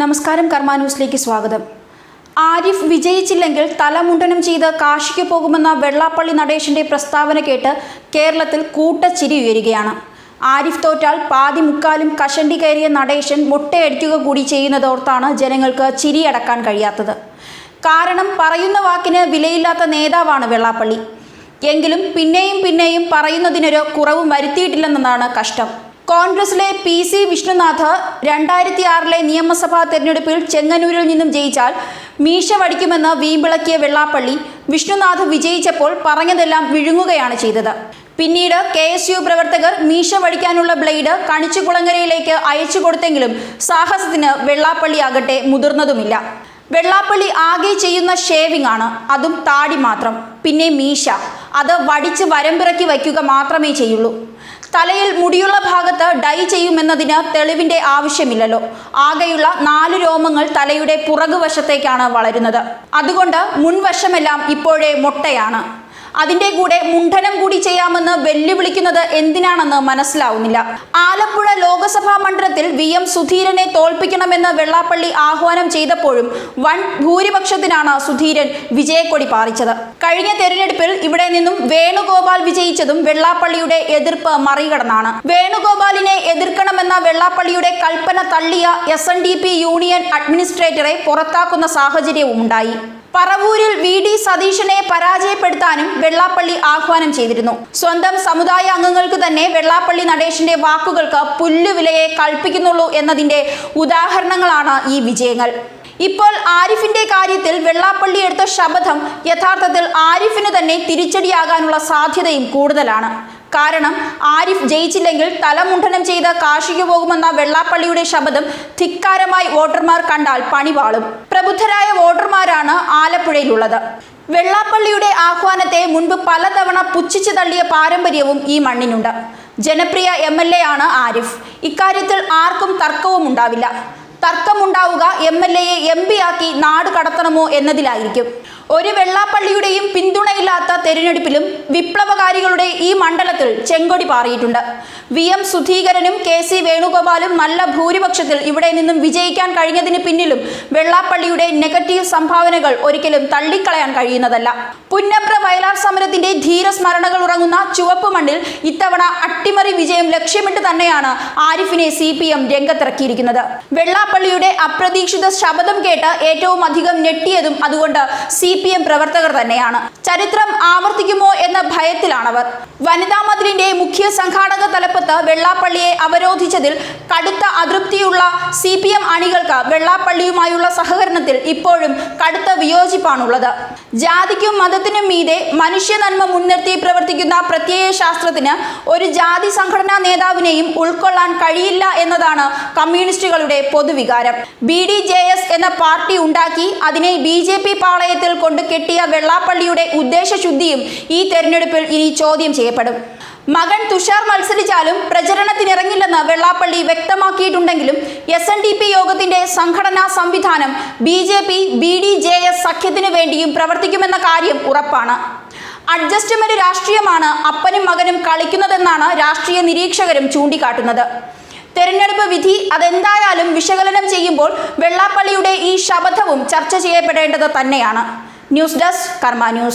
നമസ്കാരം കർമ്മ ന്യൂസിലേക്ക് സ്വാഗതം. ആരിഫ് വിജയിച്ചില്ലെങ്കിൽ തലമുണ്ടനം ചെയ്ത് കാശിക്ക് പോകുമെന്ന വെള്ളാപ്പള്ളി നടേശന്റെ പ്രസ്താവന കേട്ട് കേരളത്തിൽ കൂട്ടച്ചിരി ഉയരുകയാണ്. ആരിഫ് തോറ്റാൽ പാതി മുക്കാലും കഷണ്ടി കയറിയ നടേശൻ മുട്ടയടിക്കുക കൂടി ചെയ്യുന്നതോർത്താണ് ജനങ്ങൾക്ക് ചിരിയടക്കാൻ കഴിയാത്തത്. കാരണം പറയുന്ന വാക്കിന് വിലയില്ലാത്ത നേതാവാണ് വെള്ളാപ്പള്ളി. എങ്കിലും പിന്നെയും പിന്നെയും പറയുന്നതിനൊരു കുറവും വരുത്തിയിട്ടില്ലെന്നതാണ് കഷ്ടം. കോൺഗ്രസിലെ പി സി വിഷ്ണുനാഥ് രണ്ടായിരത്തി ആറിലെ നിയമസഭാ തെരഞ്ഞെടുപ്പിൽ ചെങ്ങന്നൂരിൽ നിന്നും ജയിച്ചാൽ മീശ വടിക്കുമെന്ന് വീമ്പിളക്കിയ വെള്ളാപ്പള്ളി വിഷ്ണുനാഥ് വിജയിച്ചപ്പോൾ പറഞ്ഞതെല്ലാം വിഴുങ്ങുകയാണ് ചെയ്തത്. പിന്നീട് കെ എസ് യു പ്രവർത്തകർ മീശ വടിക്കാനുള്ള ബ്ലേഡ് കണിച്ചുകുളങ്ങരയിലേക്ക് അയച്ചു കൊടുത്തെങ്കിലും സാഹസത്തിന് വെള്ളാപ്പള്ളി ആകട്ടെ മുതിർന്നതുമില്ല. വെള്ളാപ്പള്ളി ആകെ ചെയ്യുന്ന ഷേവിംഗ് ആണ് അതും താടി മാത്രം. പിന്നെ മീശ അത് വടിച്ച് വരമ്പിറക്കി വയ്ക്കുക മാത്രമേ ചെയ്യുള്ളൂ. തലയിൽ മുടിയുള്ള ഭാഗത്ത് ഡൈ ചെയ്യുമെന്നതിന് തെളിവിന്റെ ആവശ്യമില്ലല്ലോ. ആകെയുള്ള നാല് രോമങ്ങൾ തലയുടെ പുറകുവശത്തേക്കാണ് വളരുന്നത്. അതുകൊണ്ട് മുൻവശമെല്ലാം ഇപ്പോഴേ മൊട്ടയാണ്. അതിന്റെ കൂടെ മുണ്ഡനം കൂടി ചെയ്യാമെന്ന് വെല്ലുവിളിക്കുന്നത് എന്തിനാണെന്ന് മനസ്സിലാവുന്നില്ല. ആലപ്പുഴ ലോക്സഭാ മണ്ഡലത്തിൽ വി എം സുധീരനെ തോൽപ്പിക്കണമെന്ന് വെള്ളാപ്പള്ളി ആഹ്വാനം ചെയ്തപ്പോഴും വൺ ഭൂരിപക്ഷത്തിനാണ് സുധീരൻ വിജയക്കൊടി പാറിച്ചത്. കഴിഞ്ഞ തെരഞ്ഞെടുപ്പിൽ ഇവിടെ നിന്നും വേണുഗോപാൽ വിജയിച്ചതും വെള്ളാപ്പള്ളിയുടെ എതിർപ്പ് മറികടന്നാണ്. വേണുഗോപാലിനെ എതിർക്കണമെന്ന വെള്ളാപ്പള്ളിയുടെ കൽപ്പന തള്ളിയ എസ് യൂണിയൻ അഡ്മിനിസ്ട്രേറ്ററെ പുറത്താക്കുന്ന സാഹചര്യവും ഉണ്ടായി പറവൂരിൽ വി ഡി സതീശനെ പരാജയപ്പെടുത്താനും വെള്ളാപ്പള്ളി ആഹ്വാനം ചെയ്തിരുന്നു. സ്വന്തം സമുദായ അംഗങ്ങൾക്ക് തന്നെ വെള്ളാപ്പള്ളി നടേശന്റെ വാക്കുകൾക്ക് പുല്ലുവിലയെ കൽപ്പിക്കുന്നുള്ളൂ എന്നതിന്റെ ഉദാഹരണങ്ങളാണ് ഈ വിജയങ്ങൾ. ഇപ്പോൾ ആരിഫിന്റെ കാര്യത്തിൽ വെള്ളാപ്പള്ളി എടുത്ത ശപഥം യഥാർത്ഥത്തിൽ ആരിഫിന് തന്നെ തിരിച്ചടിയാകാനുള്ള സാധ്യതയും കൂടുതലാണ്. കാരണം ആരിഫ് ജയിച്ചില്ലെങ്കിൽ തലമുണ്ഠനം ചെയ്ത് കാശിക്ക് പോകുമെന്ന വെള്ളാപ്പള്ളിയുടെ ശബ്ദം ധിക്കാരമായി വോട്ടർമാർ കണ്ടാൽ പണിപാളും പ്രബുദ്ധരായ ആലപ്പുഴയിലുള്ളത്. വെള്ളാപ്പള്ളിയുടെ ആഹ്വാനത്തെ മുൻപ് പലതവണ പുച്ഛിച്ചു തള്ളിയ പാരമ്പര്യവും ഈ മണ്ണിനുണ്ട്. ജനപ്രിയ എം ആണ് ആരിഫ്. ഇക്കാര്യത്തിൽ ആർക്കും തർക്കവും ഉണ്ടാവില്ല തർക്കമുണ്ടാവുക എം എൽ എയെ എം പി ആക്കി നാട് കടത്തണമോ എന്നതിലായിരിക്കും. ഒരു വെള്ളാപ്പള്ളിയുടെയും പിന്തുണയില്ലാത്ത തെരഞ്ഞെടുപ്പിലും വിപ്ലവകാരികളുടെ ഈ മണ്ഡലത്തിൽ ചെങ്കൊടി പാറിയിട്ടുണ്ട്. വി എം സുധീകരനും കെ സി വേണുഗോപാലും നല്ല ഭൂരിപക്ഷത്തിൽ ഇവിടെ നിന്നും വിജയിക്കാൻ കഴിഞ്ഞതിന് പിന്നിലും വെള്ളാപ്പള്ളിയുടെ നെഗറ്റീവ് സംഭാവനകൾ ഒരിക്കലും തള്ളിക്കളയാൻ കഴിയുന്നതല്ല. പുന്നപ്ര വയലാർ സമരത്തിന്റെ ധീരസ്മരണകൾ ഉറങ്ങുന്ന ചുവപ്പ് മണ്ണിൽ ഇത്തവണ അട്ടിമറി വിജയം ലക്ഷ്യമിട്ട് തന്നെയാണ് ആരിഫിനെ സി പി എം രംഗത്തിറക്കിയിരിക്കുന്നത്. വെള്ളാപ്പള്ളിയുടെ അപ്രതീക്ഷിത ശബ്ദം കേട്ട് ഏറ്റവും അധികം ഞെട്ടിയതും അതുകൊണ്ട് സി പി എം പ്രവർത്തകർ തന്നെയാണ്. ചരിത്രം ആവർത്തിക്കുമോ എന്ന ഭയത്തിലാണവർ. വനിതാ മതിലിന്റെ മുഖ്യ സംഘാടക തലപ്പത്ത് വെള്ളാപ്പള്ളിയെ അവരോധിച്ചതിൽ കടുത്ത അതൃപ്തിയുള്ള സി പി എം അണികൾക്ക് വെള്ളാപ്പള്ളിയുമായുള്ള സഹകരണത്തിൽ ഇപ്പോഴും കടുത്ത വിയോജിപ്പാണുള്ളത്. ജാതിക്കും മതത്തിനും മീതെ മനുഷ്യ നന്മ മുൻനിർത്തി പ്രവർത്തിക്കുന്ന പ്രത്യയ ശാസ്ത്രത്തിന് ഒരു ജാതി സംഘടനാ നേതാവിനെയും ഉൾക്കൊള്ളാൻ കഴിയില്ല എന്നതാണ് കമ്മ്യൂണിസ്റ്റുകളുടെ പൊതുവികാരം ബി ഡി ജെ എസ് എന്ന പാർട്ടി ഉണ്ടാക്കി അതിനെ ബി ജെ പി പാളയത്തിൽ കൊണ്ട് കെട്ടിയ വെള്ളാപ്പള്ളിയുടെ ഉദ്ദേശശുദ്ധിയും ഈ തെരഞ്ഞെടുപ്പിൽ ഇനി ചോദ്യം ചെയ്യപ്പെടും. മകൻ തുഷാർ മത്സരിച്ചാലും പ്രചരണത്തിനിറങ്ങില്ലെന്ന് വെള്ളാപ്പള്ളി വ്യക്തമാക്കിയിട്ടുണ്ടെങ്കിലും എസ് എൻ ഡി പി യോഗത്തിന്റെ സംഘടനാ സംവിധാനം B J P B D J S സഖ്യത്തിനു വേണ്ടിയും പ്രവർത്തിക്കുമെന്ന കാര്യം ഉറപ്പാണ്. അഡ്ജസ്റ്റ്മെന്റ് രാഷ്ട്രീയമാണ് അപ്പനും മകനും കളിക്കുന്നതെന്നാണ് രാഷ്ട്രീയ നിരീക്ഷകരും ചൂണ്ടിക്കാട്ടുന്നത്. തെരഞ്ഞെടുപ്പ് വിധി അതെന്തായാലും വിശകലനം ചെയ്യുമ്പോൾ വെള്ളാപ്പള്ളിയുടെ ഈ ശപഥവും ചർച്ച ചെയ്യപ്പെടേണ്ടത് തന്നെയാണ്. News desk Karma news.